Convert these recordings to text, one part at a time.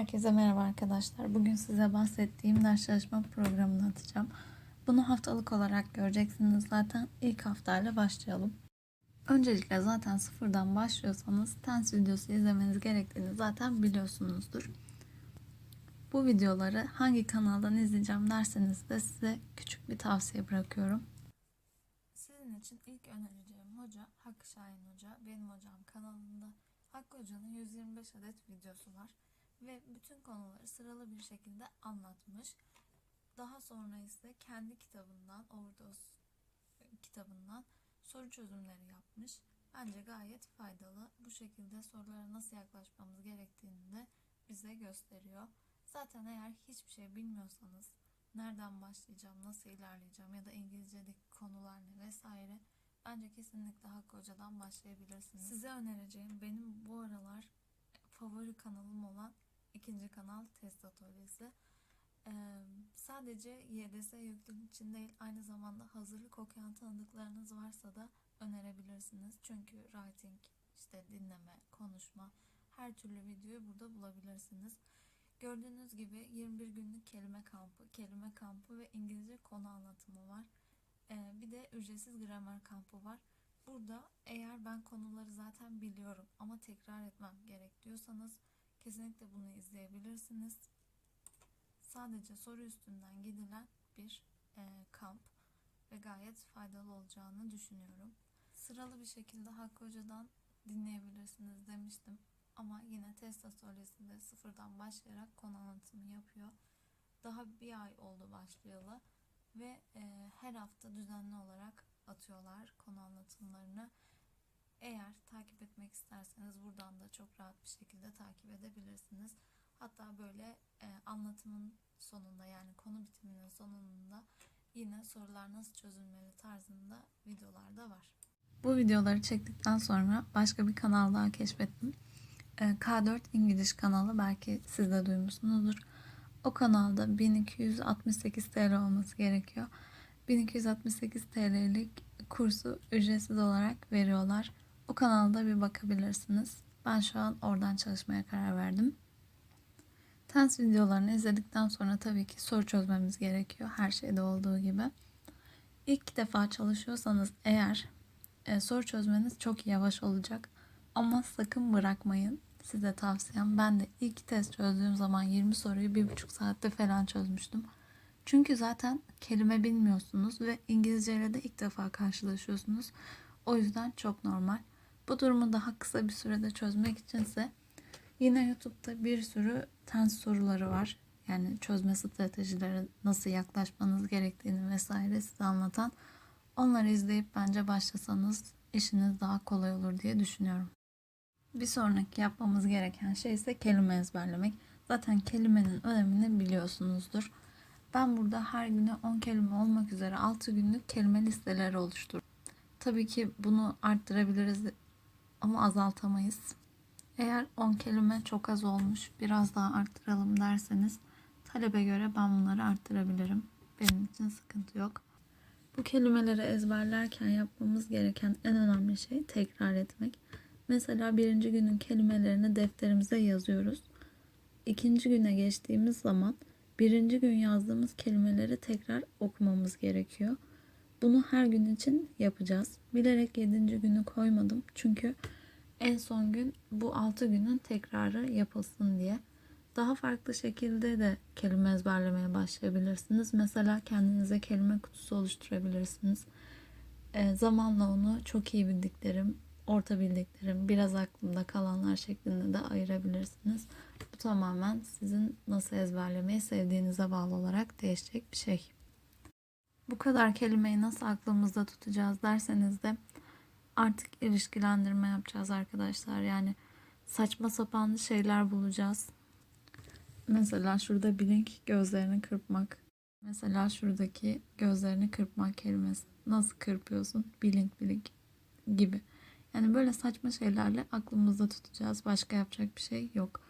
Herkese merhaba arkadaşlar. Bugün size bahsettiğim ders çalışma programını atacağım. Bunu haftalık olarak göreceksiniz zaten. İlk haftayla başlayalım. Öncelikle zaten sıfırdan başlıyorsanız tens videosu izlemeniz gerektiğini zaten biliyorsunuzdur. Bu videoları hangi kanaldan izleyeceğim derseniz de size küçük bir tavsiye bırakıyorum. Sizin için ilk önereceğim hoca Hakkı Şahin Hoca. Benim hocam kanalında Hakkı Hoca'nın 125 adet videosu var ve bütün konuları sıralı bir şekilde anlatmış. Daha sonra ise kendi kitabından, Overdose kitabından soru çözümleri yapmış. Bence gayet faydalı. Bu şekilde sorulara nasıl yaklaşmamız gerektiğini de bize gösteriyor. Zaten eğer hiçbir şey bilmiyorsanız nereden başlayacağım, nasıl ilerleyeceğim ya da İngilizce'deki konular ne vesaire bence kesinlikle Hakkı Hoca'dan başlayabilirsiniz. Size önereceğim benim bu aralar favori kanalım olan ikinci kanal Test Atölyesi. Ee, sadece YDS yüklüm için değil aynı zamanda hazırlık okuyan tanıdıklarınız varsa da önerebilirsiniz. Çünkü writing, işte dinleme, konuşma her türlü videoyu burada bulabilirsiniz. Gördüğünüz gibi 21 günlük kelime kampı, kelime kampı ve İngilizce konu anlatımı var. Ee, bir de ücretsiz gramer kampı var. Burada eğer ben konuları zaten biliyorum ama tekrar etmem gerek diyorsanız kesinlikle bunu izleyebilirsiniz. Sadece soru üstünden gidilen bir e, kamp ve gayet faydalı olacağını düşünüyorum. Sıralı bir şekilde Hakkı Hoca'dan dinleyebilirsiniz demiştim. Ama yine test atölyesinde sıfırdan başlayarak konu anlatımı yapıyor. Daha bir ay oldu başlayalı ve e, her hafta düzenli olarak atıyorlar konu anlatımlarını. Eğer takip etmek isterseniz buradan da çok rahat bir şekilde takip edebilirsiniz. Hatta böyle e, anlatımın sonunda yani konu bitiminin sonunda yine sorular nasıl çözülmeli tarzında videolar da var. Bu videoları çektikten sonra başka bir kanal daha keşfettim. E, K4 İngiliz kanalı belki siz de duymuşsunuzdur. O kanalda 1268 TL olması gerekiyor. 1268 TL'lik kursu ücretsiz olarak veriyorlar. O kanalda bir bakabilirsiniz. Ben şu an oradan çalışmaya karar verdim. Tens videolarını izledikten sonra tabii ki soru çözmemiz gerekiyor. Her şeyde olduğu gibi. İlk defa çalışıyorsanız eğer e, soru çözmeniz çok yavaş olacak. Ama sakın bırakmayın. Size tavsiyem. Ben de ilk test çözdüğüm zaman 20 soruyu 1,5 saatte falan çözmüştüm. Çünkü zaten kelime bilmiyorsunuz ve İngilizce ile de ilk defa karşılaşıyorsunuz. O yüzden çok normal. Bu durumu daha kısa bir sürede çözmek içinse yine YouTube'da bir sürü tens soruları var. Yani çözme stratejileri nasıl yaklaşmanız gerektiğini vesaire size anlatan. Onları izleyip bence başlasanız işiniz daha kolay olur diye düşünüyorum. Bir sonraki yapmamız gereken şey ise kelime ezberlemek. Zaten kelimenin önemini biliyorsunuzdur. Ben burada her güne 10 kelime olmak üzere 6 günlük kelime listeleri oluşturdum. Tabii ki bunu arttırabiliriz ama azaltamayız. Eğer 10 kelime çok az olmuş, biraz daha arttıralım derseniz talebe göre ben bunları arttırabilirim. Benim için sıkıntı yok. Bu kelimeleri ezberlerken yapmamız gereken en önemli şey tekrar etmek. Mesela birinci günün kelimelerini defterimize yazıyoruz. İkinci güne geçtiğimiz zaman birinci gün yazdığımız kelimeleri tekrar okumamız gerekiyor. Bunu her gün için yapacağız. Bilerek yedinci günü koymadım. Çünkü en son gün bu altı günün tekrarı yapılsın diye. Daha farklı şekilde de kelime ezberlemeye başlayabilirsiniz. Mesela kendinize kelime kutusu oluşturabilirsiniz. E, zamanla onu çok iyi bildiklerim, orta bildiklerim, biraz aklımda kalanlar şeklinde de ayırabilirsiniz. Bu tamamen sizin nasıl ezberlemeyi sevdiğinize bağlı olarak değişecek bir şey. Bu kadar kelimeyi nasıl aklımızda tutacağız derseniz de artık ilişkilendirme yapacağız arkadaşlar. Yani saçma sapan şeyler bulacağız. Mesela şurada blink gözlerini kırpmak. Mesela şuradaki gözlerini kırpmak kelimesi. Nasıl kırpıyorsun? Blink blink gibi. Yani böyle saçma şeylerle aklımızda tutacağız. Başka yapacak bir şey yok.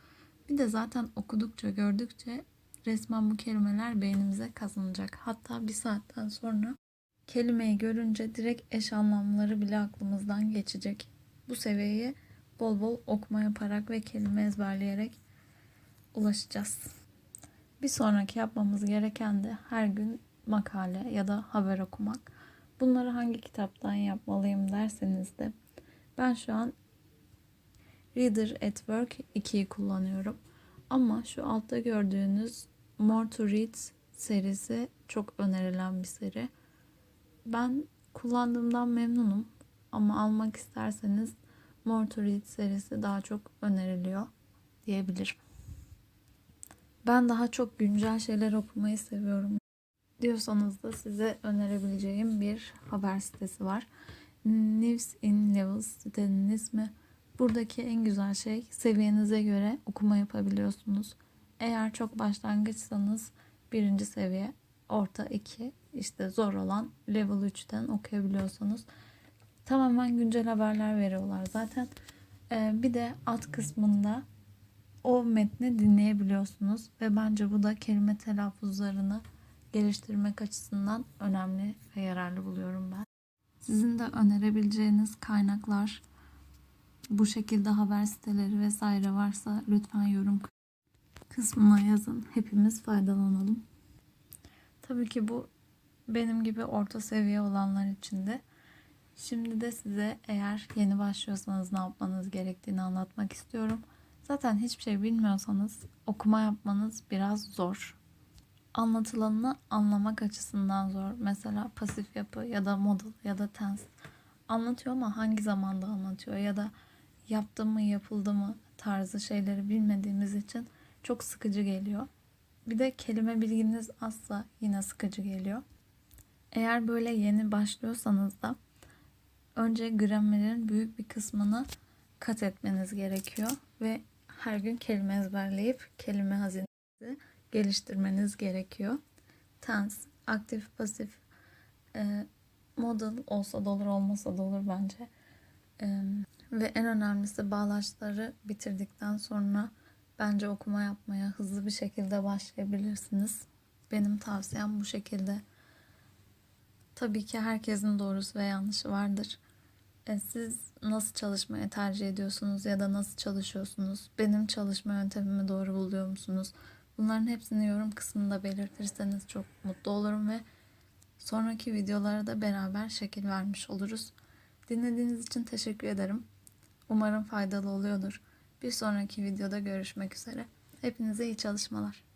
Bir de zaten okudukça, gördükçe resmen bu kelimeler beynimize kazanacak. Hatta bir saatten sonra kelimeyi görünce direkt eş anlamları bile aklımızdan geçecek. Bu seviyeye bol bol okuma yaparak ve kelime ezberleyerek ulaşacağız. Bir sonraki yapmamız gereken de her gün makale ya da haber okumak. Bunları hangi kitaptan yapmalıyım derseniz de ben şu an Reader at Work 2'yi kullanıyorum. Ama şu altta gördüğünüz More to Read serisi çok önerilen bir seri. Ben kullandığımdan memnunum ama almak isterseniz More to Read serisi daha çok öneriliyor diyebilirim. Ben daha çok güncel şeyler okumayı seviyorum diyorsanız da size önerebileceğim bir haber sitesi var. News in Levels sitenin ismi. Buradaki en güzel şey seviyenize göre okuma yapabiliyorsunuz. Eğer çok başlangıçsanız birinci seviye, orta 2, işte zor olan level 3'ten okuyabiliyorsanız tamamen güncel haberler veriyorlar zaten. Ee, bir de alt kısmında o metni dinleyebiliyorsunuz ve bence bu da kelime telaffuzlarını geliştirmek açısından önemli ve yararlı buluyorum ben. Sizin de önerebileceğiniz kaynaklar bu şekilde haber siteleri vesaire varsa lütfen yorum kısmına yazın. Hepimiz faydalanalım. Tabii ki bu benim gibi orta seviye olanlar için de. Şimdi de size eğer yeni başlıyorsanız ne yapmanız gerektiğini anlatmak istiyorum. Zaten hiçbir şey bilmiyorsanız okuma yapmanız biraz zor. Anlatılanını anlamak açısından zor. Mesela pasif yapı ya da modal ya da tense anlatıyor ama hangi zamanda anlatıyor ya da yaptı mı yapıldı mı tarzı şeyleri bilmediğimiz için çok sıkıcı geliyor. Bir de kelime bilginiz azsa yine sıkıcı geliyor. Eğer böyle yeni başlıyorsanız da önce gramerin büyük bir kısmını kat etmeniz gerekiyor ve her gün kelime ezberleyip kelime hazinesi geliştirmeniz gerekiyor. Tense, aktif, pasif, e, modal olsa da olur olmasa da olur bence. E, ve en önemlisi bağlaçları bitirdikten sonra bence okuma yapmaya hızlı bir şekilde başlayabilirsiniz. Benim tavsiyem bu şekilde. Tabii ki herkesin doğrusu ve yanlışı vardır. E, siz nasıl çalışmayı tercih ediyorsunuz ya da nasıl çalışıyorsunuz? Benim çalışma yöntemimi doğru buluyor musunuz? Bunların hepsini yorum kısmında belirtirseniz çok mutlu olurum ve sonraki videolara da beraber şekil vermiş oluruz. Dinlediğiniz için teşekkür ederim. Umarım faydalı oluyordur. Bir sonraki videoda görüşmek üzere. Hepinize iyi çalışmalar.